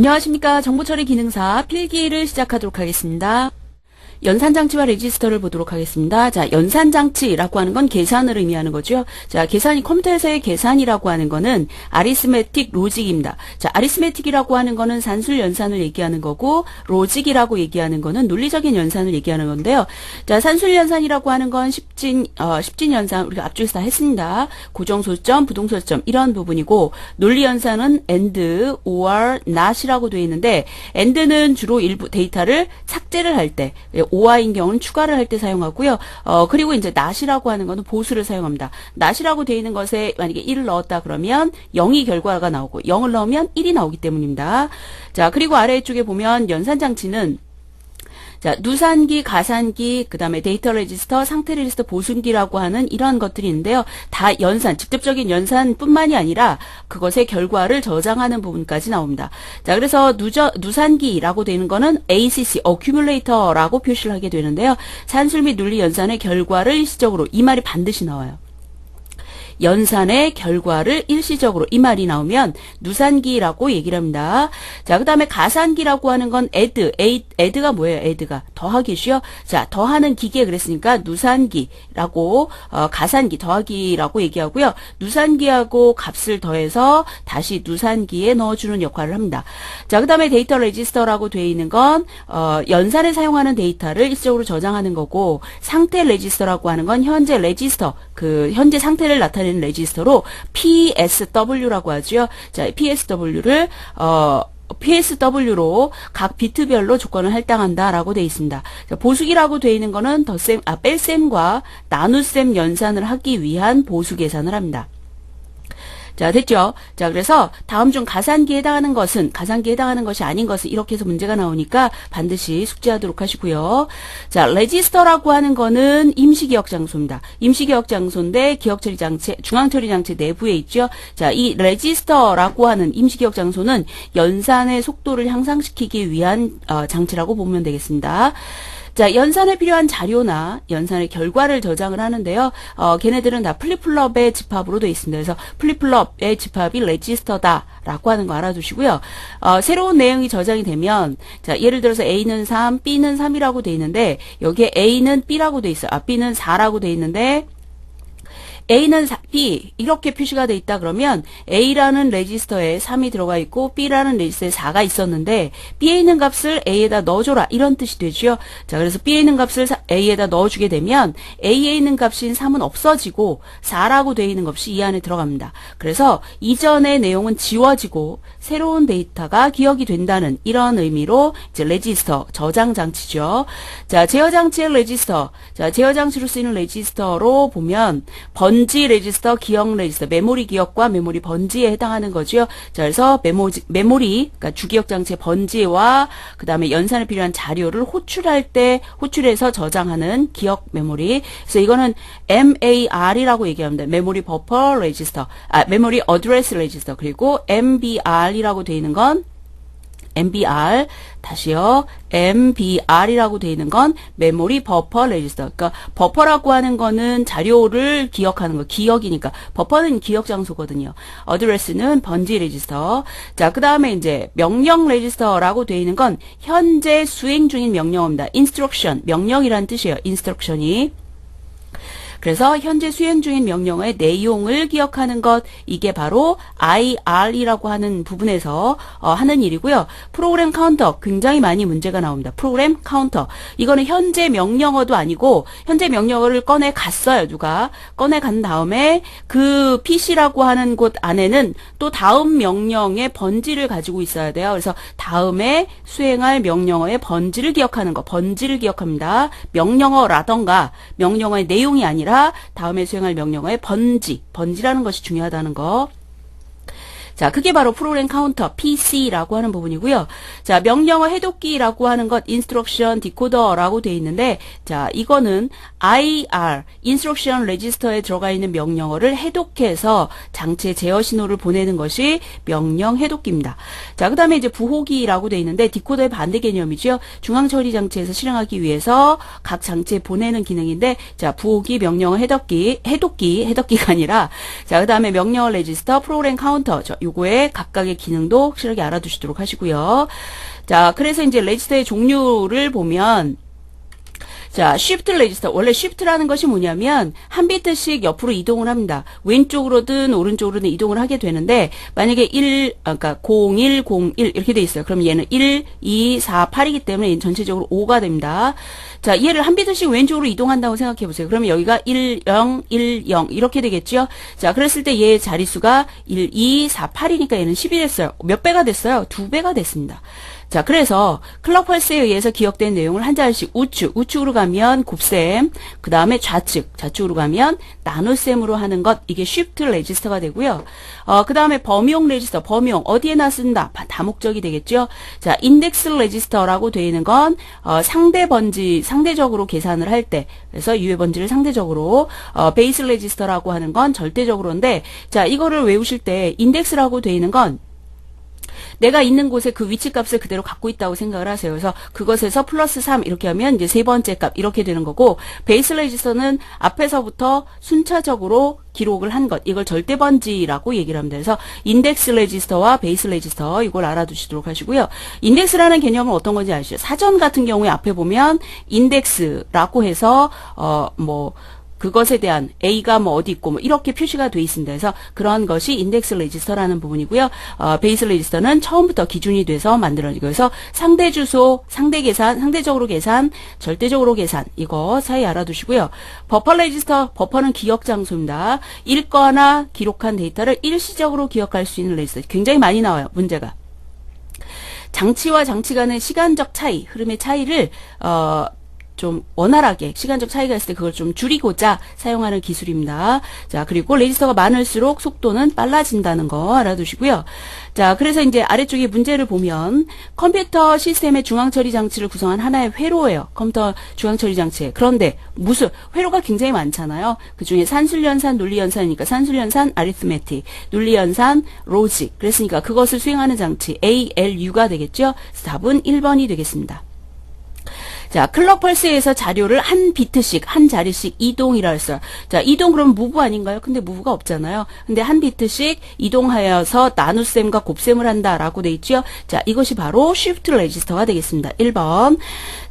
안녕하십니까. 정보처리 기능사 필기를 시작하도록 하겠습니다. 연산장치와 레지스터를 보도록 하겠습니다. 자, 연산장치라고 하는 건 계산을 의미하는 거죠. 자, 계산이 컴퓨터에서의 계산이라고 하는 거는 아리스메틱 로직입니다. 자, 아리스메틱이라고 하는 거는 산술 연산을 얘기하는 거고 로직이라고 얘기하는 거는 논리적인 연산을 얘기하는 건데요. 자, 산술 연산이라고 하는 건 십진 어, 십진 연산 우리가 앞줄에서 다 했습니다. 고정 소점, 부동 소점 이런 부분이고 논리 연산은 and, or, not이라고 되어 있는데 and는 주로 일부 데이터를 삭제를 할 때, or인 경우는 추가를 할 때 사용하고요. 어, 그리고 이제 not이라고 하는 거는 보수를 사용합니다. not이라고 되어 있는 것에 만약에 1을 넣었다 그러면 0이 결과가 나오고 0을 넣으면 1이 나오기 때문입니다. 자, 그리고 아래쪽에 보면 연산 장치는 자, 누산기, 가산기, 그 다음에 데이터 레지스터, 상태 레지스터, 보순기라고 하는 이러한 것들이 있는데요. 다 연산, 직접적인 연산뿐만이 아니라 그것의 결과를 저장하는 부분까지 나옵니다. 자, 그래서 누저, 누산기라고 되는 거는 ACC, accumulator라고 표시를 하게 되는데요. 산술 및 논리 연산의 결과를 일시적으로, 이 말이 반드시 나와요. 연산의 결과를 일시적으로 이 말이 나오면 누산기라고 얘기를 합니다. 자, 그 다음에 가산기라고 하는 건 add, add가 뭐예요? add가 더하기죠. 자, 더하는 기계 그랬으니까 누산기라고 어, 가산기 더하기라고 얘기하고요. 누산기하고 값을 더해서 다시 누산기에 넣어주는 역할을 합니다. 자, 그 다음에 데이터 레지스터라고 되어 있는 건 어, 연산에 사용하는 데이터를 일시적으로 저장하는 거고 상태 레지스터라고 하는 건 현재 레지스터 그 현재 상태를 나타내는 레지스터로 PSW라고 하죠. 자, PSW를 어 PSW로 각 비트별로 조건을 할당한다라고 되어 있습니다. 자, 보수기라고 되어 있는 거는 덧셈, 아, 뺄셈과 나눗셈 연산을 하기 위한 보수 계산을 합니다. 자, 됐죠? 자, 그래서 다음 중 가산기에 해당하는 것은, 가산기에 해당하는 것이 아닌 것은 이렇게 해서 문제가 나오니까 반드시 숙지하도록 하시고요. 자, 레지스터라고 하는 거는 임시기억 장소입니다. 임시기억 장소인데 기억처리 장치, 중앙처리 장치 내부에 있죠. 자, 이 레지스터라고 하는 임시기억 장소는 연산의 속도를 향상시키기 위한 어, 장치라고 보면 되겠습니다. 자, 연산에 필요한 자료나 연산의 결과를 저장을 하는데요. 어, 걔네들은 다 플립플럽의 집합으로 되어 있습니다. 그래서 플립플럽의 집합이 레지스터다라고 하는 거 알아두시고요. 어, 새로운 내용이 저장이 되면 자, 예를 들어서 A는 3, B는 3이라고 되어 있는데 여기에 A는 B라고 되어 있어요. 아, B는 4라고 되어 있는데 A는 4, B 이렇게 표시가 돼 있다 그러면 A라는 레지스터에 3이 들어가 있고 B라는 레지스터에 4가 있었는데 B에 있는 값을 A에다 넣어줘라 이런 뜻이 되죠. 자 그래서 B에 있는 값을 A에다 넣어주게 되면 A에 있는 값인 3은 없어지고 4라고 되어 있는 값이 이 안에 들어갑니다. 그래서 이전의 내용은 지워지고 새로운 데이터가 기억이 된다는 이런 의미로 이제 레지스터 저장 장치죠. 자 제어 장치의 레지스터 자 제어 장치로 쓰이는 레지스터로 보면 번 번지 레지스터, 기억 레지스터, 메모리 기억과 메모리 번지에 해당하는 거죠. 자, 그래서 메모, 메모리, 그러니까 주기억 장치의 번지와 그 다음에 연산에 필요한 자료를 호출할 때 호출해서 저장하는 기억 메모리. 그래서 이거는 MAR이라고 얘기합니다. 메모리 버퍼 레지스터, 아, 메모리 어드레스 레지스터, 그리고 MBR이라고 되어 있는 건 MBR 다시요. MBR이라고 되어 있는 건 메모리 버퍼 레지스터. 그러니까 버퍼라고 하는 거는 자료를 기억하는 거, 기억이니까 버퍼는 기억 장소거든요. 어드레스는 번지 레지스터. 자, 그다음에 이제 명령 레지스터라고 되어 있는 건 현재 수행 중인 명령어입니다. instruction, 명령이라는 뜻이에요. instruction이. 그래서 현재 수행 중인 명령어의 내용을 기억하는 것 이게 바로 IR이라고 하는 부분에서 어, 하는 일이고요. 프로그램 카운터 굉장히 많이 문제가 나옵니다. 프로그램 카운터 이거는 현재 명령어도 아니고 현재 명령어를 꺼내 갔어요. 누가 꺼내 간 다음에 그 PC라고 하는 곳 안에는 또 다음 명령의 번지를 가지고 있어야 돼요. 그래서 다음에 수행할 명령어의 번지를 기억하는 거 번지를 기억합니다. 명령어라던가 명령어의 내용이 아니라 아니라 다음에 수행할 명령어의 번지, 번지라는 것이 중요하다는 거. 자, 그게 바로 프로그램 카운터 PC라고 하는 부분이고요. 자, 명령어 해독기라고 하는 것 instruction decoder라고 되어 있는데 자, 이거는 IR instruction register에 들어가 있는 명령어를 해독해서 장치에 제어 신호를 보내는 것이 명령 해독기입니다. 자, 그다음에 이제 부호기라고 되어 있는데 디코더의 반대 개념이죠. 중앙 처리 장치에서 실행하기 위해서 각 장치에 보내는 기능인데 자, 부호기 명령어 해독기, 해독기, 해독기가 아니라 자, 그다음에 명령어 레지스터 프로그램 카운터 저 요거의 각각의 기능도 확실하게 알아두시도록 하시고요. 자, 그래서 이제 레지스터의 종류를 보면 자, 쉬프트 레지스터. 원래 쉬프트라는 것이 뭐냐면 한 비트씩 옆으로 이동을 합니다. 왼쪽으로든 오른쪽으로든 이동을 하게 되는데 만약에 1 아, 그러니까 01, 01 이렇게 돼 있어요. 그럼 얘는 1, 2, 4, 8이기 때문에 전체적으로 5가 됩니다. 자, 얘를 한 비트씩 왼쪽으로 이동한다고 생각해 보세요. 그러면 여기가 1, 0, 1, 0 이렇게 되겠죠? 자, 그랬을 때 얘의 자릿수가 1, 2, 4, 8이니까 얘는 10이 됐어요. 몇 배가 됐어요? 두 배가 됐습니다. 자, 그래서 클럭 펄스에 의해서 기억된 내용을 한 자리씩 우측, 우측으로 가면 곱셈, 그 다음에 좌측, 좌측으로 가면 나눗셈으로 하는 것, 이게 쉬프트 레지스터가 되고요. 어, 그 다음에 범용 레지스터, 범용, 어디에나 쓴다? 바- 다목적이 되겠죠? 자, 인덱스 레지스터라고 되어 있는 건, 어, 상대 번지, 상대적으로 계산을 할 때, 그래서 유해 번지를 상대적으로, 어, 베이스 레지스터라고 하는 건 절대적으로인데, 자, 이거를 외우실 때, 인덱스라고 되어 있는 건, 내가 있는 곳에 그 위치 값을 그대로 갖고 있다고 생각을 하세요. 그래서 그것에서 플러스 3 이렇게 하면 이제 세 번째 값 이렇게 되는 거고 베이스 레지스터는 앞에서부터 순차적으로 기록을 한 것. 이걸 절대 번지라고 얘기를 합니다. 그래서 인덱스 레지스터와 베이스 레지스터 이걸 알아두시도록 하시고요. 인덱스라는 개념은 어떤 건지 아시죠? 사전 같은 경우에 앞에 보면 인덱스라고 해서 어뭐 그것에 대한 A가 뭐 어디 있고 뭐 이렇게 표시가 돼 있습니다. 그래서 그런 것이 인덱스 레지스터라는 부분이고요. 어, 베이스 레지스터는 처음부터 기준이 돼서 만들어지고 그래서 상대 주소, 상대 계산, 상대적으로 계산, 절대적으로 계산 이거 사이 알아두시고요. 버퍼 레지스터, 버퍼는 기억 장소입니다. 읽거나 기록한 데이터를 일시적으로 기억할 수 있는 레지스터. 굉장히 많이 나와요. 문제가. 장치와 장치 간의 시간적 차이, 흐름의 차이를 어, 좀 원활하게 시간적 차이가 있을 때 그걸 좀 줄이고자 사용하는 기술입니다. 자, 그리고 레지스터가 많을수록 속도는 빨라진다는 거 알아두시고요. 자, 그래서 이제 아래쪽에 문제를 보면 컴퓨터 시스템의 중앙 처리 장치를 구성한 하나의 회로예요. 컴퓨터 중앙 처리 장치. 그런데 무슨 회로가 굉장히 많잖아요. 그 중에 산술연산, 논리연산이니까 산술연산, 아리스메틱, 논리연산, 로직. 그랬으니까 그것을 수행하는 장치 ALU가 되겠죠. 답은 1번이 되겠습니다. 자, 클럭 펄스에서 자료를 한 비트씩, 한 자리씩 이동이라 했어요. 자, 이동 그러면 무브 아닌가요? 근데 무브가 없잖아요. 근데 한 비트씩 이동하여서 나눗셈과 곱셈을 한다라고 돼 있죠. 자, 이것이 바로 쉬프트 레지스터가 되겠습니다. 1번.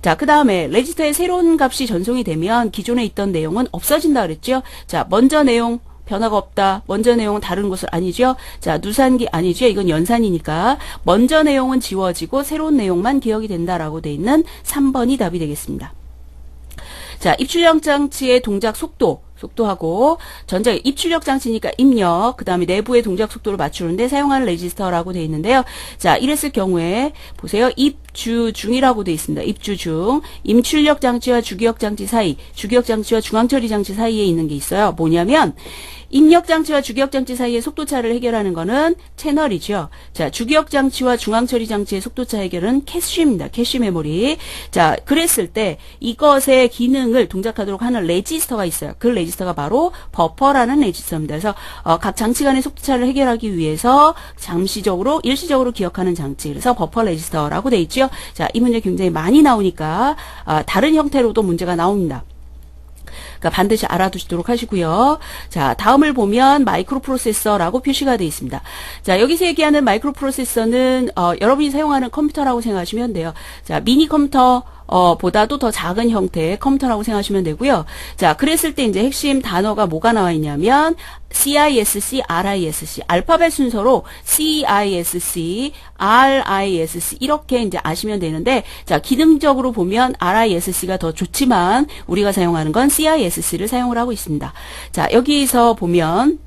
자, 그 다음에 레지스터의 새로운 값이 전송이 되면 기존에 있던 내용은 없어진다 그랬죠. 자, 먼저 내용 변화가 없다. 먼저 내용은 다른 것을 아니죠. 자, 누산기 아니죠. 이건 연산이니까 먼저 내용은 지워지고 새로운 내용만 기억이 된다라고 돼 있는 3번이 답이 되겠습니다. 자, 입출력 장치의 동작 속도, 속도하고 전자 입출력 장치니까 입력, 그 다음에 내부의 동작 속도를 맞추는데 사용하는 레지스터라고 돼 있는데요. 자, 이랬을 경우에 보세요. 입주 중이라고 돼 있습니다. 입주 중. 임출력 장치와 주기억 장치 사이, 주기억 장치와 중앙처리 장치 사이에 있는 게 있어요. 뭐냐면 입력 장치와 주기억 장치 사이의 속도 차를 해결하는 거는 채널이죠. 자, 주기억 장치와 중앙 처리 장치의 속도 차 해결은 캐시입니다. 캐시 메모리. 자, 그랬을 때 이것의 기능을 동작하도록 하는 레지스터가 있어요. 그 레지스터가 바로 버퍼라는 레지스터입니다. 그래서 어, 각 장치 간의 속도 차를 해결하기 위해서 잠시적으로 일시적으로 기억하는 장치. 그래서 버퍼 레지스터라고 돼 있죠. 자, 이 문제 굉장히 많이 나오니까 아, 다른 형태로도 문제가 나옵니다. 그러니까 반드시 알아두시도록 하시고요. 자, 다음을 보면 마이크로 프로세서라고 표시가 되어 있습니다. 자, 여기서 얘기하는 마이크로 프로세서는 어, 여러분이 사용하는 컴퓨터라고 생각하시면 돼요. 자, 미니 컴퓨터 어, 보다도 더 작은 형태의 컴퓨터라고 생각하시면 되고요. 자, 그랬을 때 이제 핵심 단어가 뭐가 나와 있냐면 CISC, RISC 알파벳 순서로 CISC, RISC 이렇게 이제 아시면 되는데 자, 기능적으로 보면 RISC가 더 좋지만 우리가 사용하는 건 CISC를 사용을 하고 있습니다. 자, 여기서 보면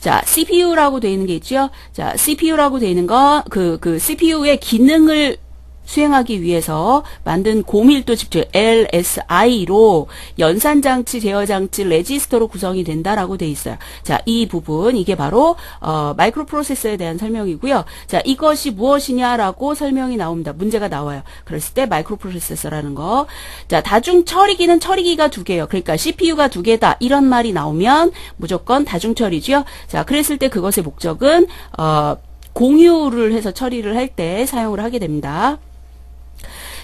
자, CPU라고 되어 있는 게 있죠. 자, CPU라고 되어 있는 거, 그, 그 CPU의 기능을 수행하기 위해서 만든 고밀도 집중 LSI로 연산장치, 제어장치, 레지스터로 구성이 된다라고 돼 있어요. 자, 이 부분 이게 바로 어, 마이크로 프로세서에 대한 설명이고요. 자, 이것이 무엇이냐라고 설명이 나옵니다. 문제가 나와요. 그랬을 때 마이크로 프로세서라는 거. 자, 다중 처리기는 처리기가 두 개예요. 그러니까 CPU가 두 개다 이런 말이 나오면 무조건 다중 처리죠. 자, 그랬을 때 그것의 목적은 어, 공유를 해서 처리를 할 때 사용을 하게 됩니다.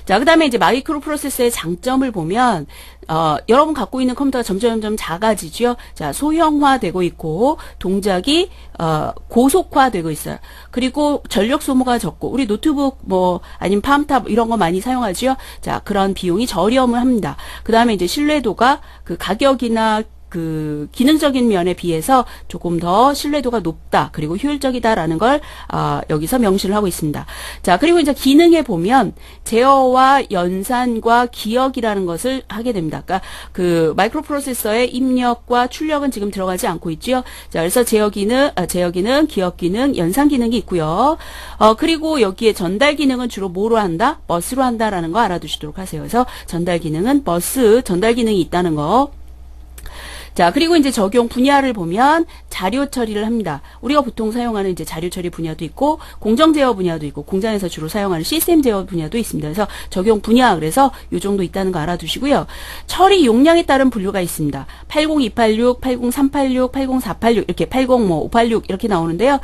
자, 그 다음에 이제 마이크로 프로세서의 장점을 보면, 어, 여러분 갖고 있는 컴퓨터가 점점 점점 작아지죠. 자, 소형화되고 있고, 동작이, 어, 고속화되고 있어요. 그리고 전력 소모가 적고, 우리 노트북 뭐, 아니면 팜탑 이런 거 많이 사용하죠. 자, 그런 비용이 저렴을 합니다. 그 다음에 이제 신뢰도가 그 가격이나 그 기능적인 면에 비해서 조금 더 신뢰도가 높다 그리고 효율적이다라는 걸 아, 여기서 명시를 하고 있습니다. 자 그리고 이제 기능에 보면 제어와 연산과 기억이라는 것을 하게 됩니다. 그러니까 그 마이크로 프로세서의 입력과 출력은 지금 들어가지 않고 있지요. 자 그래서 제어 기능, 아, 제어 기능, 기억 기능, 연산 기능이 있고요. 어 그리고 여기에 전달 기능은 주로 뭐로 한다? 버스로 한다라는 거 알아두시도록 하세요. 그래서 전달 기능은 버스 전달 기능이 있다는 거. 자, 그리고 이제 적용 분야를 보면 자료 처리를 합니다. 우리가 보통 사용하는 이제 자료 처리 분야도 있고 공정 제어 분야도 있고 공장에서 주로 사용하는 시스템 제어 분야도 있습니다. 그래서 적용 분야 그래서 요 정도 있다는 거 알아두시고요. 처리 용량에 따른 분류가 있습니다. 80286, 80386, 80486 이렇게 80뭐586 이렇게 나오는데요.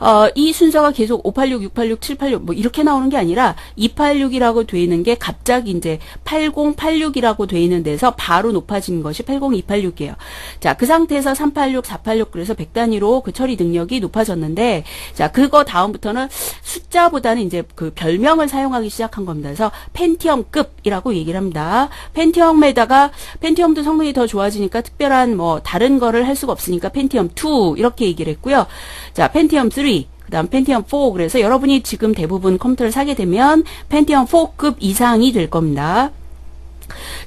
어, 이 순서가 계속 586, 686, 786 뭐 이렇게 나오는 게 아니라 286이라고 돼 있는 게 갑자기 이제 8086이라고 돼 있는 데서 바로 높아진 것이 80286이에요. 자, 그 상태에서 386, 486 그래서 100 단위로 그 처리 능력이 높아졌는데 자, 그거 다음부터는 숫자보다는 이제 그 별명을 사용하기 시작한 겁니다. 그래서 펜티엄급이라고 얘기를 합니다. 펜티엄에다가 펜티엄도 성능이 더 좋아지니까 특별한 뭐 다른 거를 할 수가 없으니까 펜티엄 2 이렇게 얘기를 했고요. 자, 펜티엄 3 그다음 펜티엄 4 그래서 여러분이 지금 대부분 컴퓨터를 사게 되면 펜티엄 4급 이상이 될 겁니다.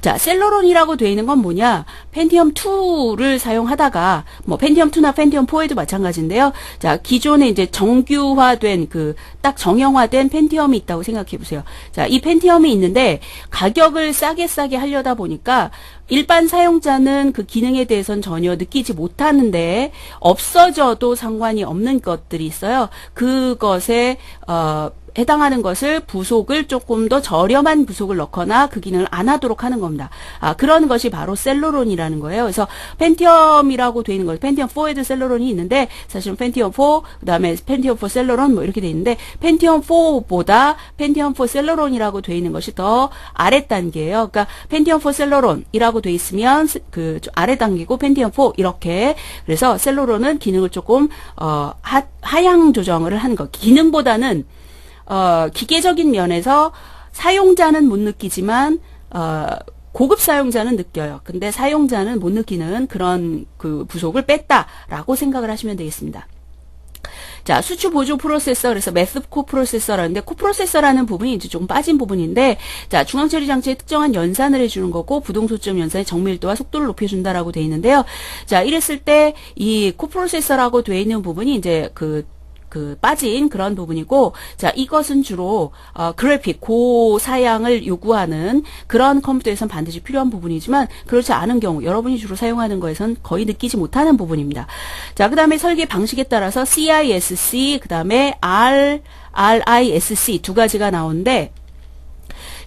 자, 셀러론이라고 되어 있는 건 뭐냐? 펜티엄 2를 사용하다가 뭐 펜티엄 2나 펜티엄 4에도 마찬가지인데요. 자, 기존에 이제 정규화된 그 딱 정형화된 펜티엄이 있다고 생각해 보세요. 자, 이 펜티엄이 있는데 가격을 싸게 싸게 하려다 보니까 일반 사용자는 그 기능에 대해서는 전혀 느끼지 못하는데 없어져도 상관이 없는 것들이 있어요. 그것에 어 해당하는 것을 부속을 조금 더 저렴한 부속을 넣거나 그 기능을 안 하도록 하는 겁니다. 아, 그런 것이 바로 셀러론이라는 거예요. 그래서 펜티엄이라고 되어 있는 거죠. 펜티엄 4에도 셀러론이 있는데 사실은 펜티엄 4, 그다음에 펜티엄 4 셀러론 뭐 이렇게 되어 있는데 펜티엄 4보다 펜티엄 4 셀러론이라고 되어 있는 것이 더 아래 단계예요. 그러니까 펜티엄 4 셀러론이라고 되어 있으면 그 아래 단계고 펜티엄 4 이렇게 그래서 셀러론은 기능을 조금 어 하, 하향 조정을 한 거. 기능보다는 어, 기계적인 면에서 사용자는 못 느끼지만 어, 고급 사용자는 느껴요. 근데 사용자는 못 느끼는 그런 그 부속을 뺐다라고 생각을 하시면 되겠습니다. 자, 수출 보조 프로세서, 그래서 매스 코 프로세서라는데, 코 프로세서라는 부분이 이제 조금 빠진 부분인데, 자, 중앙처리 장치에 특정한 연산을 해주는 거고, 부동소점 연산의 정밀도와 속도를 높여준다라고 돼 있는데요. 자, 이랬을 때, 이 코 프로세서라고 돼 있는 부분이 이제 그, 그 빠진 그런 부분이고 자 이것은 주로 어, 그래픽 고사양을 요구하는 그런 컴퓨터에선 반드시 필요한 부분이지만 그렇지 않은 경우 여러분이 주로 사용하는 거에선 거의 느끼지 못하는 부분입니다. 자 그 다음에 설계 방식에 따라서 CISC 그 다음에 R RISC 두 가지가 나오는데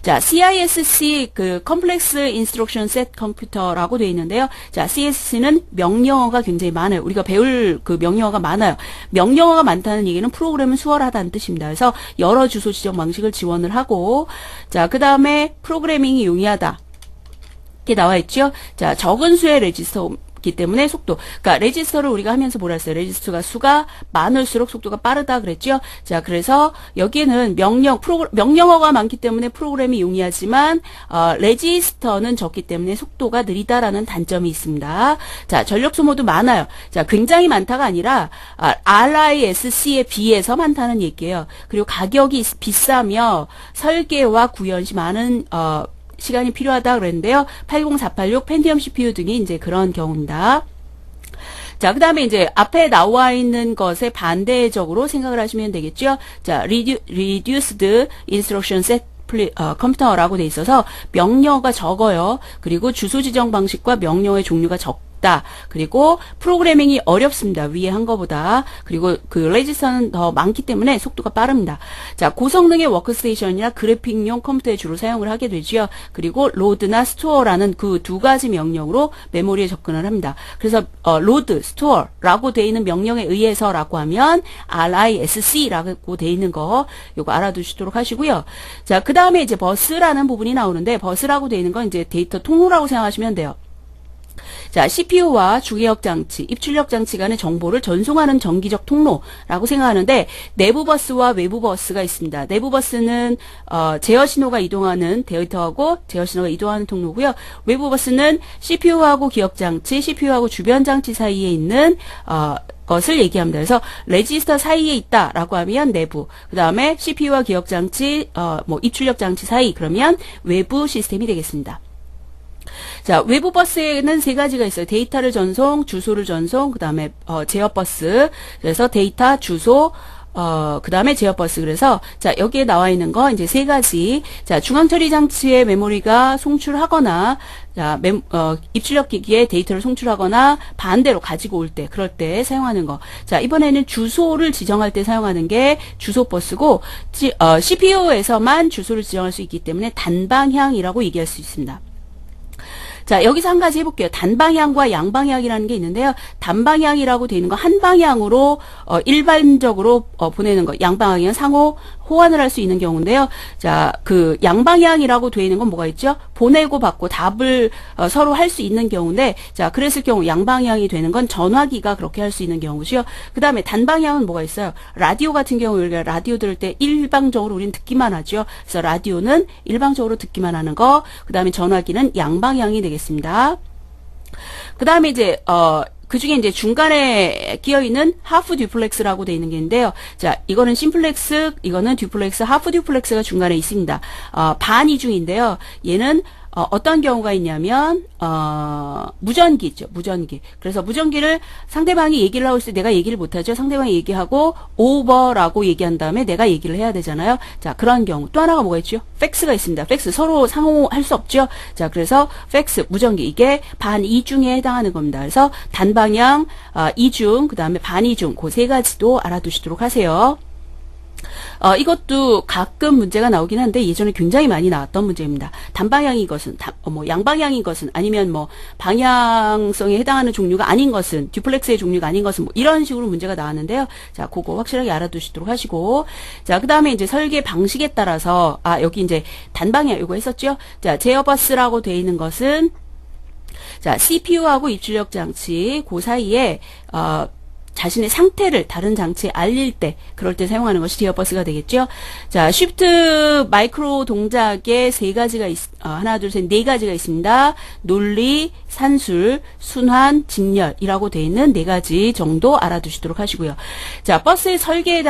자, CISC 그 컴플렉스 인스트럭션 셋 컴퓨터라고 되어 있는데요. 자, CSC는 명령어가 굉장히 많아요. 우리가 배울 그 명령어가 많아요. 명령어가 많다는 얘기는 프로그램은 수월하다는 뜻입니다. 그래서 여러 주소 지정 방식을 지원을 하고 자, 그다음에 프로그래밍이 용이하다. 이렇게 나와 있죠. 자, 적은 수의 레지스터 기 때문에 속도. 그러니까 레지스터를 우리가 하면서 했어요? 레지스터가 수가 많을수록 속도가 빠르다 그랬죠? 자, 그래서 여기에는 명령 프로 명령어가 많기 때문에 프로그램이 용이하지만 어, 레지스터는 적기 때문에 속도가 느리다라는 단점이 있습니다. 자, 전력 소모도 많아요. 자, 굉장히 많다가 아니라 아, RISC에 비해서 많다는 얘기예요. 그리고 가격이 비싸며 설계와 구현 시 많은 어 시간이 필요하다 그랬는데요. 80486 펜티엄 CPU 등이 이제 그런 경우입니다. 자, 그 다음에 이제 앞에 나와 있는 것에 반대적으로 생각을 하시면 되겠죠. 자, redu, reduced instruction set 플리, 어, 컴퓨터라고 돼 있어서 명령어가 적어요. 그리고 주소 지정 방식과 명령어의 종류가 적 있다. 그리고 프로그래밍이 어렵습니다. 위에 한 거보다. 그리고 그 레지스터는 더 많기 때문에 속도가 빠릅니다. 자, 고성능의 워크스테이션이나 그래픽용 컴퓨터에 주로 사용을 하게 되지요. 그리고 로드나 스토어라는 그 두 가지 명령으로 메모리에 접근을 합니다. 그래서 어, 로드, 스토어라고 돼 있는 명령에 의해서라고 하면 RISC라고 돼 있는 거 요거 알아두시도록 하시고요. 자, 그 다음에 이제 버스라는 부분이 나오는데 버스라고 돼 있는 건 이제 데이터 통로라고 생각하시면 돼요. 자, CPU와 주기억 장치, 입출력 장치 간의 정보를 전송하는 정기적 통로라고 생각하는데 내부 버스와 외부 버스가 있습니다. 내부 버스는 어, 제어 신호가 이동하는 데이터하고 제어 신호가 이동하는 통로고요. 외부 버스는 CPU하고 기억 장치, CPU하고 주변 장치 사이에 있는 어, 것을 얘기합니다. 그래서 레지스터 사이에 있다라고 하면 내부, 그 다음에 CPU와 기억 장치, 어, 뭐 입출력 장치 사이 그러면 외부 시스템이 되겠습니다. 자, 외부 버스에는 세 가지가 있어요. 데이터를 전송, 주소를 전송, 그 다음에, 어, 제어 버스. 그래서 데이터, 주소, 어, 그 다음에 제어 버스. 그래서, 자, 여기에 나와 있는 거, 이제 세 가지. 자, 중앙 처리 장치에 메모리가 송출하거나, 자, 메, 어, 입출력 기기에 데이터를 송출하거나, 반대로 가지고 올 때, 그럴 때 사용하는 거. 자, 이번에는 주소를 지정할 때 사용하는 게 주소 버스고, 지, 어, CPU에서만 주소를 지정할 수 있기 때문에 단방향이라고 얘기할 수 있습니다. 자, 여기서 한 가지 해볼게요. 단방향과 양방향이라는 게 있는데요. 단방향이라고 되어 있는 거 한 방향으로 어, 일반적으로 어, 보내는 거. 양방향은 상호 호환을 할 수 있는 경우인데요. 자, 그 양방향이라고 되어 있는 건 뭐가 있죠? 보내고 받고 답을 어, 서로 할 수 있는 경우인데, 자, 그랬을 경우 양방향이 되는 건 전화기가 그렇게 할 수 있는 경우고요. 그 다음에 단방향은 뭐가 있어요? 라디오 같은 경우 우리가 라디오 들을 때 일방적으로 우리는 듣기만 하죠. 그래서 라디오는 일방적으로 듣기만 하는 거. 그 다음에 전화기는 양방향이 되겠습니다. 그 다음에 이제, 어, 그 중에 이제 중간에 끼어 있는 하프 듀플렉스라고 되어 있는 게 있는데요. 자, 이거는 심플렉스, 이거는 듀플렉스, 하프 듀플렉스가 중간에 있습니다. 어, 반 이중인데요. 얘는 어, 어떤 경우가 있냐면 어, 무전기 있죠. 무전기. 그래서 무전기를 상대방이 얘기를 하고 있을 때 내가 얘기를 못하죠. 상대방이 얘기하고 오버라고 얘기한 다음에 내가 얘기를 해야 되잖아요. 자 그런 경우 또 하나가 뭐가 있죠? 팩스가 있습니다. 팩스 서로 상호할 수 없죠. 자 그래서 팩스 무전기 이게 반 이중에 해당하는 겁니다. 그래서 단방향 어, 이중 그 다음에 반 이중 그 세 가지도 알아두시도록 하세요. 어, 이것도 가끔 문제가 나오긴 한데 예전에 굉장히 많이 나왔던 문제입니다. 단방향인 것은, 다, 어, 뭐 양방향인 것은 아니면 뭐 방향성에 해당하는 종류가 아닌 것은 듀플렉스의 종류가 아닌 것은 뭐 이런 식으로 문제가 나왔는데요. 자, 그거 확실하게 알아두시도록 하시고 자, 그다음에 이제 설계 방식에 따라서 아, 여기 이제 단방향 이거 했었죠. 자, 제어버스라고 돼 있는 것은 자, CPU하고 입출력 장치 그 사이에 어 자신의 상태를 다른 장치에 알릴 때 그럴 때 사용하는 것이 디어버스가 되겠죠. 자, 쉬프트 마이크로 동작에 세 가지가 있, 어, 하나 둘 셋 네 가지가 있습니다. 논리, 산술, 순환, 직렬이라고 되어 있는 네 가지 정도 알아두시도록 하시고요. 자, 버스의 설계에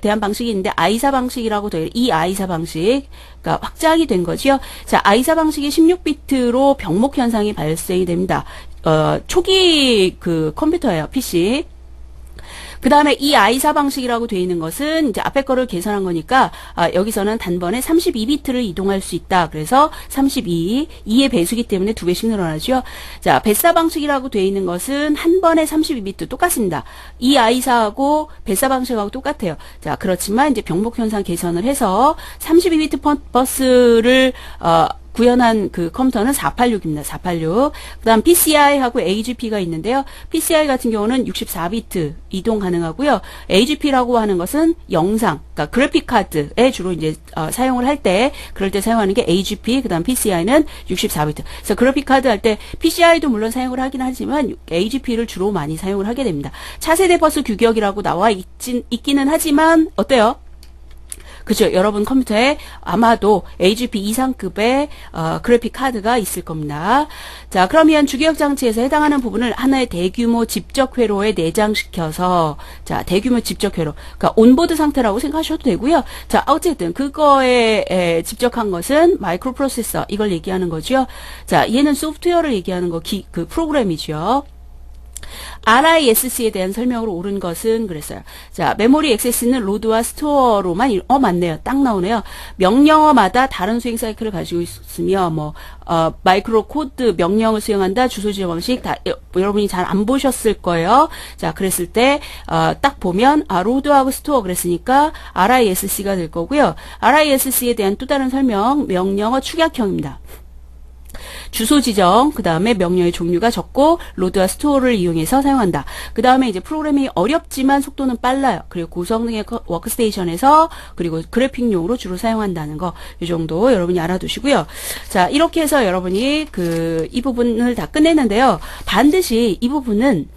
대한 방식이 있는데 아이사 방식이라고 되어 이 아이사 방식 그러니까 확장이 된 거지요. 자, 아이사 방식이 16비트로 병목 현상이 발생이 됩니다. 어, 초기 그 컴퓨터예요, PC. 그 다음에 이 아이사 방식이라고 되어 있는 것은 이제 앞에 거를 계산한 거니까 아, 여기서는 단번에 32비트를 이동할 수 있다. 그래서 32, 2의 배수기 때문에 두 배씩 늘어나죠. 자, 뱃사 방식이라고 되어 있는 것은 한 번에 32비트 똑같습니다. 이 아이사하고 뱃사 방식하고 똑같아요. 자, 그렇지만 이제 병목 현상 개선을 해서 32비트 버스를 어, 구현한 그 컴퓨터는 486입니다. 486. 그다음 PCI하고 AGP가 있는데요. PCI 같은 경우는 64비트 이동 가능하고요. AGP라고 하는 것은 영상, 그러니까 그래픽 카드에 주로 이제 어, 사용을 할 때 그럴 때 사용하는 게 AGP, 그다음 PCI는 64비트. 그래서 그래픽 카드 할 때 PCI도 물론 사용을 하긴 하지만 AGP를 주로 많이 사용을 하게 됩니다. 차세대 버스 규격이라고 나와 있긴, 있기는 하지만 어때요? 그죠? 여러분 컴퓨터에 아마도 AGP 이상급의 어, 그래픽 카드가 있을 겁니다. 자, 그러면 주기억 장치에서 해당하는 부분을 하나의 대규모 집적 회로에 내장시켜서 자, 대규모 집적 회로. 그러니까 온보드 상태라고 생각하셔도 되고요. 자, 어쨌든 그거에 에, 집적한 것은 마이크로 프로세서 이걸 얘기하는 거죠. 자, 얘는 소프트웨어를 얘기하는 거 기, 그 프로그램이죠. RISC에 대한 설명으로 옳은 것은 그랬어요. 자, 메모리 액세스는 로드와 스토어로만, 일- 어, 맞네요. 딱 나오네요. 명령어마다 다른 수행 사이클을 가지고 있으며, 뭐, 어, 마이크로 코드 명령을 수행한다, 주소 지정 방식, 다, 여, 여러분이 잘 안 보셨을 거예요. 자, 그랬을 때, 어, 딱 보면, 아, 로드하고 스토어 그랬으니까, RISC가 될 거고요. RISC에 대한 또 다른 설명, 명령어 축약형입니다. 주소 지정, 그 다음에 명령의 종류가 적고 로드와 스토어를 이용해서 사용한다. 그 다음에 이제 프로그래밍이 어렵지만 속도는 빨라요. 그리고 고성능의 커- 워크스테이션에서 그리고 그래픽용으로 주로 사용한다는 거, 이 정도 여러분이 알아두시고요. 자, 이렇게 해서 여러분이 그 이 부분을 다 끝냈는데요. 반드시 이 부분은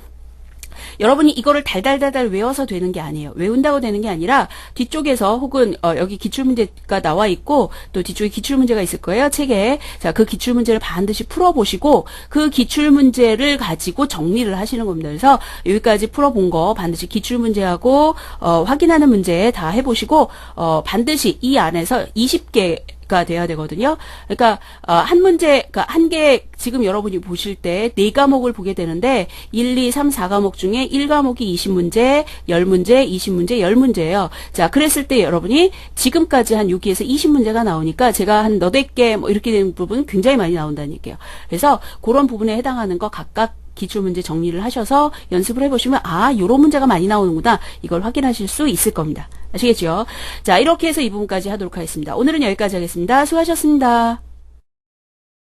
여러분이 이거를 달달달달 외워서 되는 게 아니에요. 외운다고 되는 게 아니라 뒤쪽에서 혹은 어, 여기 기출문제가 나와 있고 또 뒤쪽에 기출문제가 있을 거예요. 책에. 자, 그 기출문제를 반드시 풀어보시고 그 기출문제를 가지고 정리를 하시는 겁니다. 그래서 여기까지 풀어본 거 반드시 기출문제하고 어, 확인하는 문제 다 해보시고 어, 반드시 이 안에서 20개 가 돼야 되거든요. 그러니까 어, 한 문제, 그러니까 한 개 지금 여러분이 보실 때 네 과목을 보게 되는데 1, 2, 3, 4 과목 중에 1 과목이 20문제, 10문제, 20문제, 10문제예요. 자, 그랬을 때 여러분이 지금까지 한 여기에서 20문제가 나오니까 제가 한 너댓 개 뭐 이렇게 되는 부분 굉장히 많이 나온다는 얘기예요. 그래서 그런 부분에 해당하는 거 각각 기출문제 정리를 하셔서 연습을 해보시면 아 요런 문제가 많이 나오는구나 이걸 확인하실 수 있을 겁니다. 아시겠죠? 자 이렇게 해서 이 부분까지 하도록 하겠습니다. 오늘은 여기까지 하겠습니다. 수고하셨습니다.